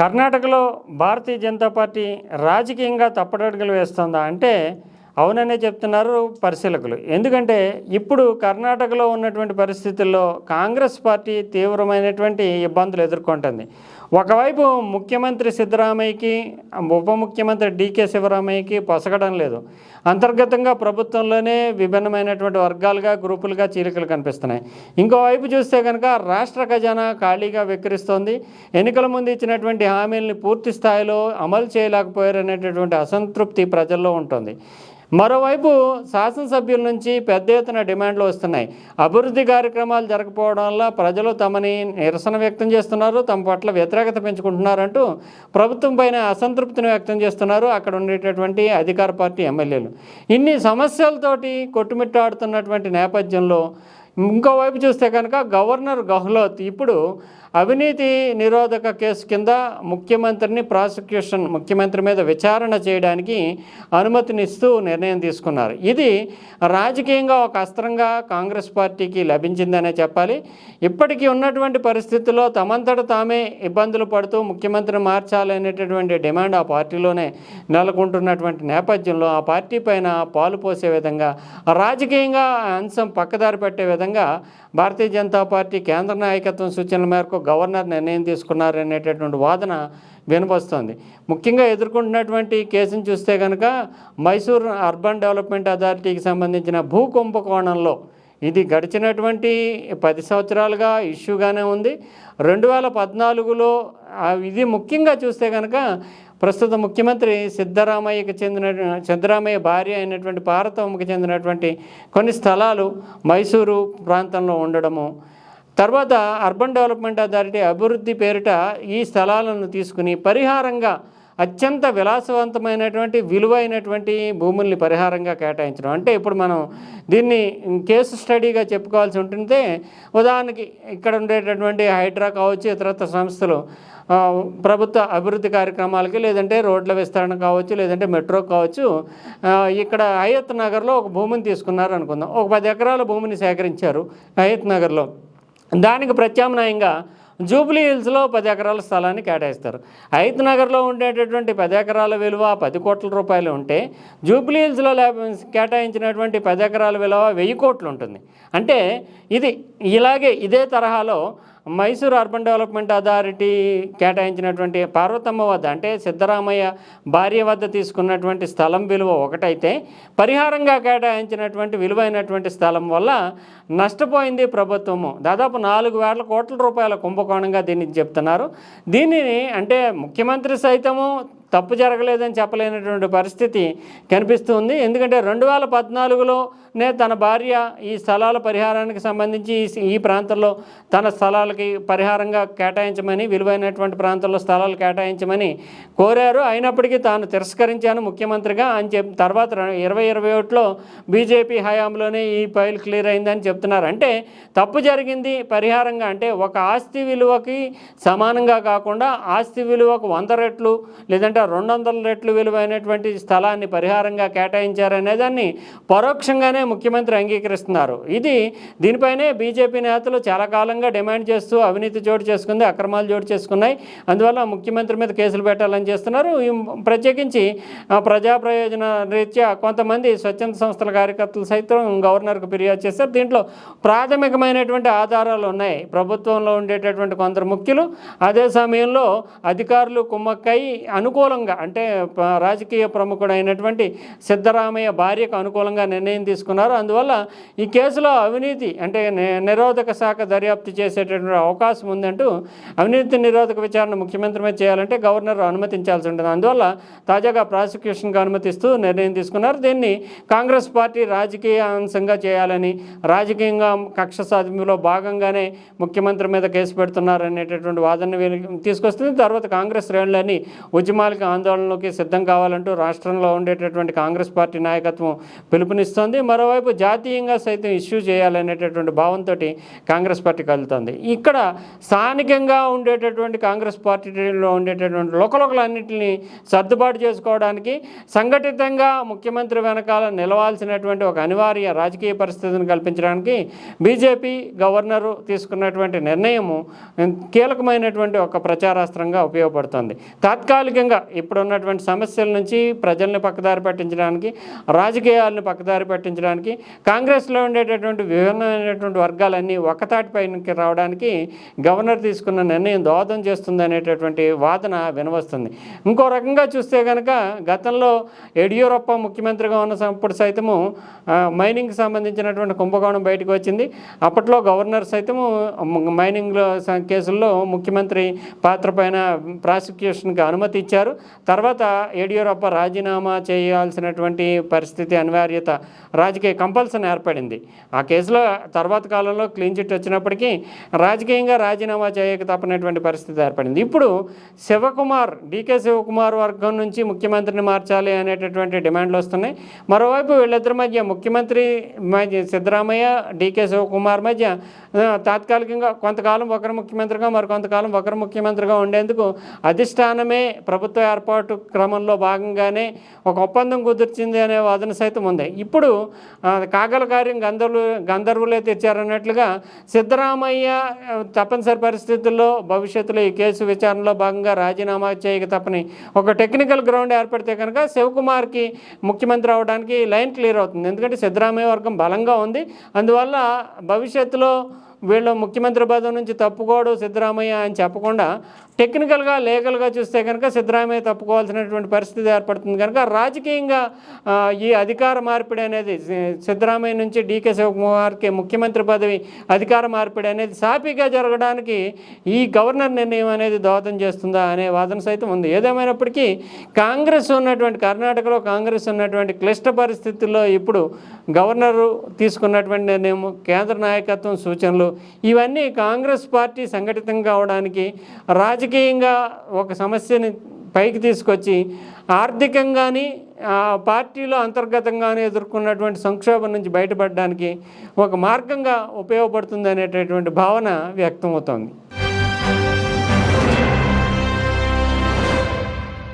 కర్ణాటకలో భారతీయ జనతా పార్టీ రాజకీయంగా తప్పటడుగులు వేస్తుందా? అంటే అవుననే చెప్తున్నారు పరిశీలకులు. ఎందుకంటే ఇప్పుడు కర్ణాటకలో ఉన్నటువంటి పరిస్థితుల్లో కాంగ్రెస్ పార్టీ తీవ్రమైనటువంటి ఇబ్బందులు ఎదుర్కొంటుంది. ఒకవైపు ముఖ్యమంత్రి సిద్ధరామయ్యకి ఉప ముఖ్యమంత్రి డీకే శివరామయ్యకి పొసగడం లేదు. అంతర్గతంగా ప్రభుత్వంలోనే విభిన్నమైనటువంటి వర్గాలుగా గ్రూపులుగా చీలికలు కనిపిస్తున్నాయి. ఇంకోవైపు చూస్తే కనుక రాష్ట్ర ఖజానా ఖాళీగా వెక్కిరిస్తోంది. ఎన్నికల ముందు ఇచ్చినటువంటి హామీలని పూర్తి స్థాయిలో అమలు చేయలేకపోయారు అనేటటువంటి అసంతృప్తి ప్రజల్లో ఉంటుంది. మరోవైపు శాసనసభ్యుల నుంచి పెద్ద ఎత్తున డిమాండ్లు వస్తున్నాయి. అభివృద్ధి కార్యక్రమాలు జరగకపోవడం వల్ల ప్రజలు తమని నిరసన వ్యక్తం చేస్తున్నారు తమ పట్ల వ్యతిరేకత పెంచుకుంటున్నారంటూ ప్రభుత్వం పైన అసంతృప్తిని వ్యక్తం చేస్తున్నారు అక్కడ ఉండేటటువంటి అధికార పార్టీ ఎమ్మెల్యేలు. ఇన్ని సమస్యలతోటి కొట్టుమిట్టాడుతున్నటువంటి నేపథ్యంలో ఇంకోవైపు చూస్తే కనుక గవర్నర్ గహ్లోత్ ఇప్పుడు అవినీతి నిరోధక కేసు కింద ముఖ్యమంత్రిని ప్రాసిక్యూషన్ ముఖ్యమంత్రి మీద విచారణ చేయడానికి అనుమతినిస్తూ నిర్ణయం తీసుకున్నారు. ఇది రాజకీయంగా ఒక అస్త్రంగా కాంగ్రెస్ పార్టీకి లభించిందనే చెప్పాలి. ఇప్పటికీ ఉన్నటువంటి పరిస్థితుల్లో తమంతట తామే ఇబ్బందులు పడుతూ ముఖ్యమంత్రిని మార్చాలనేటటువంటి డిమాండ్ ఆ పార్టీలోనే నెలకొంటున్నటువంటి నేపథ్యంలో ఆ పార్టీ పైన పాలు పోసే విధంగా రాజకీయంగా ఆ అంశం పక్కదారి పెట్టే విధంగా భారతీయ జనతా పార్టీ కేంద్ర నాయకత్వం సూచనల మేరకు గవర్నర్ నిర్ణయం తీసుకున్నారనేటటువంటి వాదన వినపస్తుంది ముఖ్యంగా ఎదుర్కొంటున్నటువంటి కేసును చూస్తే కనుక మైసూర్ అర్బన్ డెవలప్మెంట్ అథారిటీకి సంబంధించిన భూ కుంభకోణంలో ఇది గడిచినటువంటి పది సంవత్సరాలుగా ఇష్యూగానే ఉంది. రెండు వేల పద్నాలుగులో ఇది ముఖ్యంగా చూస్తే కనుక ప్రస్తుత ముఖ్యమంత్రి సిద్ధరామయ్యకి చెందిన సిద్ధరామయ్య భార్య అయినటువంటి పార్వతమ్మకి చెందినటువంటి కొన్ని స్థలాలు మైసూరు ప్రాంతంలో ఉండడము. తర్వాత అర్బన్ డెవలప్మెంట్ అథారిటీ అభివృద్ధి పేరిట ఈ స్థలాలను తీసుకుని పరిహారంగా అత్యంత విలాసవంతమైనటువంటి విలువైనటువంటి భూముల్ని పరిహారంగా కేటాయించడం. అంటే ఇప్పుడు మనం దీన్ని కేసు స్టడీగా చెప్పుకోవాల్సి ఉంటుంటే ఉదాహరణకి ఇక్కడ ఉండేటటువంటి హైడ్రా కావచ్చు ఇతరత్ర సంస్థలు ప్రభుత్వ అభివృద్ధి కార్యక్రమాలకి లేదంటే రోడ్ల విస్తరణ కావచ్చు లేదంటే మెట్రో కావచ్చు ఇక్కడ హయత్ నగర్లో ఒక భూమిని తీసుకున్నారు అనుకుందాం. ఒక పది ఎకరాల భూమిని సేకరించారు హయత్ నగర్లో. దానికి ప్రత్యామ్నాయంగా జూబ్లీ హిల్స్లో పది ఎకరాల స్థలాన్ని కేటాయిస్తారు. హైత్ నగర్లో ఉండేటటువంటి పది ఎకరాల విలువ పది కోట్ల రూపాయలు ఉంటే జూబ్లీ హిల్స్లో కేటాయించినటువంటి పది ఎకరాల విలువ వెయ్యి కోట్లు ఉంటుంది. అంటే ఇది ఇలాగే ఇదే తరహాలో మైసూర్ అర్బన్ డెవలప్మెంట్ అథారిటీ కేటాయించినటువంటి పార్వతమ్మ వద్ద అంటే సిద్ధరామయ్య భార్య వద్ద తీసుకున్నటువంటి స్థలం విలువ ఒకటైతే పరిహారంగా కేటాయించినటువంటి విలువైనటువంటి స్థలం వల్ల నష్టపోయింది ప్రభుత్వము. దాదాపు నాలుగు వేల కోట్ల రూపాయల కుంభకోణంగా దీన్ని చెప్తున్నారు. దీనిని అంటే ముఖ్యమంత్రి సైతము తప్పు జరగలేదని చెప్పలేనటువంటి పరిస్థితి కనిపిస్తుంది. ఎందుకంటే రెండు వేల పద్నాలుగులోనే తన భార్య ఈ స్థలాల పరిహారానికి సంబంధించి ఈ- ఈ ప్రాంతంలో తన స్థలాలకి పరిహారంగా కేటాయించమని విలువైనటువంటి ప్రాంతాల్లో స్థలాలు కేటాయించమని కోరారు. అయినప్పటికీ తాను తిరస్కరించాను ముఖ్యమంత్రిగా అని చెప్పి తర్వాత ఇరవై ఇరవై ఒకటిలో బీజేపీ హయాంలోనే ఈ ఫైల్ క్లియర్ అయిందని చెప్తున్నారు. అంటే తప్పు జరిగింది పరిహారంగా అంటే ఒక ఆస్తి విలువకి సమానంగా కాకుండా ఆస్తి విలువకు వంద రెట్లు లేదంటే రెండు వందల రెట్లు విలువైనటువంటి స్థలాన్ని పరిహారంగా కేటాయించారనే దాన్ని పరోక్షంగానే ముఖ్యమంత్రి అంగీకరిస్తున్నారు. ఇది దీనిపైనే బీజేపీ నేతలు చాలా కాలంగా డిమాండ్ చేస్తూ అవినీతి చోటు చేసుకుంది అక్రమాలు చోటు చేసుకున్నాయి. అందువల్ల ముఖ్యమంత్రి మీద కేసులు పెట్టాలని చేస్తున్నారు. ప్రత్యేకించి ఆ, ప్రజా ప్రయోజన రీత్యా కొంతమంది స్వచ్ఛంద సంస్థల కార్యకర్తలు సైతం గవర్నర్కు ఫిర్యాదు చేశారు. దీంట్లో ప్రాథమికమైనటువంటి ఆధారాలు ఉన్నాయి. ప్రభుత్వంలో ఉండేటటువంటి కొందరు ముఖ్యులు అదే సమయంలో అధికారులు కుమ్మక్కై అనుకూలంగా అంటే రాజకీయ ప్రముఖుడైనటువంటి సిద్ధరామయ్య భార్యకు అనుకూలంగా నిర్ణయం తీసుకున్నారు. అందువల్ల ఈ కేసులో అవినీతి అంటే నిరోధక శాఖ దర్యాప్తు చేసేటటువంటి అవకాశం ఉందంటూ అవినీతి నిరోధక విచారణ ముఖ్యమంత్రి మీద చేయాలంటే గవర్నర్ అనుమతించాల్సి ఉంటుంది. అందువల్ల తాజాగా ప్రాసిక్యూషన్కి అనుమతిస్తూ నిర్ణయం తీసుకున్నారు. దీన్ని కాంగ్రెస్ పార్టీ రాజకీయ అంశంగా చేయాలని రాజకీయంగా కక్ష సాధింపులో భాగంగానే ముఖ్యమంత్రి మీద కేసు పెడుతున్నారు అనేటటువంటి వాదన తీసుకొస్తుంది. తర్వాత కాంగ్రెస్ శ్రేణులని ఉద్యమాలకు తాత్కాలిక ఆందోళనలోకి సిద్ధం కావాలంటూ రాష్ట్రంలో ఉండేటటువంటి కాంగ్రెస్ పార్టీ నాయకత్వం పిలుపునిస్తోంది. మరోవైపు జాతీయంగా సైతం ఇష్యూ చేయాలనేటటువంటి భావంతో కాంగ్రెస్ పార్టీ కలుగుతోంది ఇక్కడ స్థానికంగా ఉండేటటువంటి కాంగ్రెస్ పార్టీలో ఉండేటటువంటి లోకలోకలన్నింటినీ సర్దుబాటు చేసుకోవడానికి సంఘటితంగా ముఖ్యమంత్రి వెనకాల నిలవాల్సినటువంటి ఒక అనివార్య రాజకీయ పరిస్థితిని కల్పించడానికి బీజేపీ గవర్నరు తీసుకున్నటువంటి నిర్ణయము కీలకమైనటువంటి ఒక ప్రచారాస్త్రంగా ఉపయోగపడుతుంది. తాత్కాలికంగా ఇప్పుడున్నటువంటి సమస్యల నుంచి ప్రజల్ని పక్కదారి పట్టించడానికి రాజకీయాలను పక్కదారి పట్టించడానికి కాంగ్రెస్లో ఉండేటటువంటి విభిన్నమైనటువంటి వర్గాలన్నీ ఒకతాటిపైకి రావడానికి గవర్నర్ తీసుకున్న నిర్ణయం దోహదం చేస్తుంది అనేటటువంటి వాదన వినవస్తుంది. ఇంకో రకంగా చూస్తే కనుక గతంలో యడియూరప్ప ముఖ్యమంత్రిగా ఉన్నప్పుడు సైతము మైనింగ్కి సంబంధించినటువంటి కుంభకోణం బయటకు వచ్చింది. అప్పట్లో గవర్నర్ సైతము మైనింగ్లో కేసుల్లో ముఖ్యమంత్రి పాత్ర పైన ప్రాసిక్యూషన్కి అనుమతి ఇచ్చారు. తర్వాత యడియూరప్ప రాజీనామా చేయాల్సినటువంటి పరిస్థితి అనివార్యత రాజకీయ కంపల్సన్ ఏర్పడింది. ఆ కేసులో తర్వాత కాలంలో క్లీన్ చిట్ వచ్చినప్పటికీ రాజకీయంగా రాజీనామా చేయక తప్పనటువంటి పరిస్థితి ఏర్పడింది. ఇప్పుడు శివకుమార్ డీకే శివకుమార్ వర్గం నుంచి ముఖ్యమంత్రిని మార్చాలి అనేటటువంటి డిమాండ్లు వస్తున్నాయి. మరోవైపు వీళ్ళిద్దరి మధ్య ముఖ్యమంత్రి మధ్య సిద్ధరామయ్య డీకే శివకుమార్ మధ్య తాత్కాలికంగా కొంతకాలం ఒకరు ముఖ్యమంత్రిగా మరి కొంతకాలం ఒకరు ముఖ్యమంత్రిగా ఉండేందుకు అధిష్టానమే ప్రభుత్వ ఏర్పాటు క్రమంలో భాగంగానే ఒక ఒప్పందం కుదిర్చింది అనే వాదన సైతం ఉంది. ఇప్పుడు కాగల కార్యం గంధర్వులు గంధర్వులే తెచ్చారన్నట్లుగా సిద్ధరామయ్య తప్పనిసరి పరిస్థితుల్లో భవిష్యత్తులో ఈ కేసు విచారణలో భాగంగా రాజీనామా చేయక తప్పని ఒక టెక్నికల్ గ్రౌండ్ ఏర్పడితే కనుక శివకుమార్కి ముఖ్యమంత్రి అవడానికి లైన్ క్లియర్ అవుతుంది. ఎందుకంటే సిద్ధరామయ్య వర్గం బలంగా ఉంది. అందువల్ల భవిష్యత్తులో వీళ్ళు ముఖ్యమంత్రి పదవి నుంచి తప్పుకోడు సిద్ధరామయ్య అని చెప్పకుండా టెక్నికల్గా లీగల్గా చూస్తే కనుక సిద్ధరామయ్య తప్పుకోవాల్సినటువంటి పరిస్థితి ఏర్పడుతుంది కనుక రాజకీయంగా ఈ అధికార మార్పిడి అనేది సిద్ధరామయ్య నుంచి డీకే శివకుమార్కి ముఖ్యమంత్రి పదవి అధికార మార్పిడి అనేది సాఫీగా జరగడానికి ఈ గవర్నర్ నిర్ణయం అనేది దోహదం చేస్తుందా అనే వాదన సైతం ఉంది. ఏదేమైనప్పటికీ కాంగ్రెస్ ఉన్నటువంటి కర్ణాటకలో కాంగ్రెస్ ఉన్నటువంటి క్లిష్ట పరిస్థితుల్లో ఇప్పుడు గవర్నరు తీసుకున్నటువంటి నిర్ణయం కేంద్ర నాయకత్వం సూచనలు ఇవన్నీ కాంగ్రెస్ పార్టీ సంఘటితం కావడానికి రాజకీయంగా ఒక సమస్యని పైకి తీసుకొచ్చి ఆర్థికంగాని ఆ పార్టీలో అంతర్గతంగానే ఎదుర్కొన్నటువంటి సంక్షోభం నుంచి బయటపడడానికి ఒక మార్గంగా ఉపయోగపడుతుంది అనేటటువంటి భావన వ్యక్తమవుతోంది.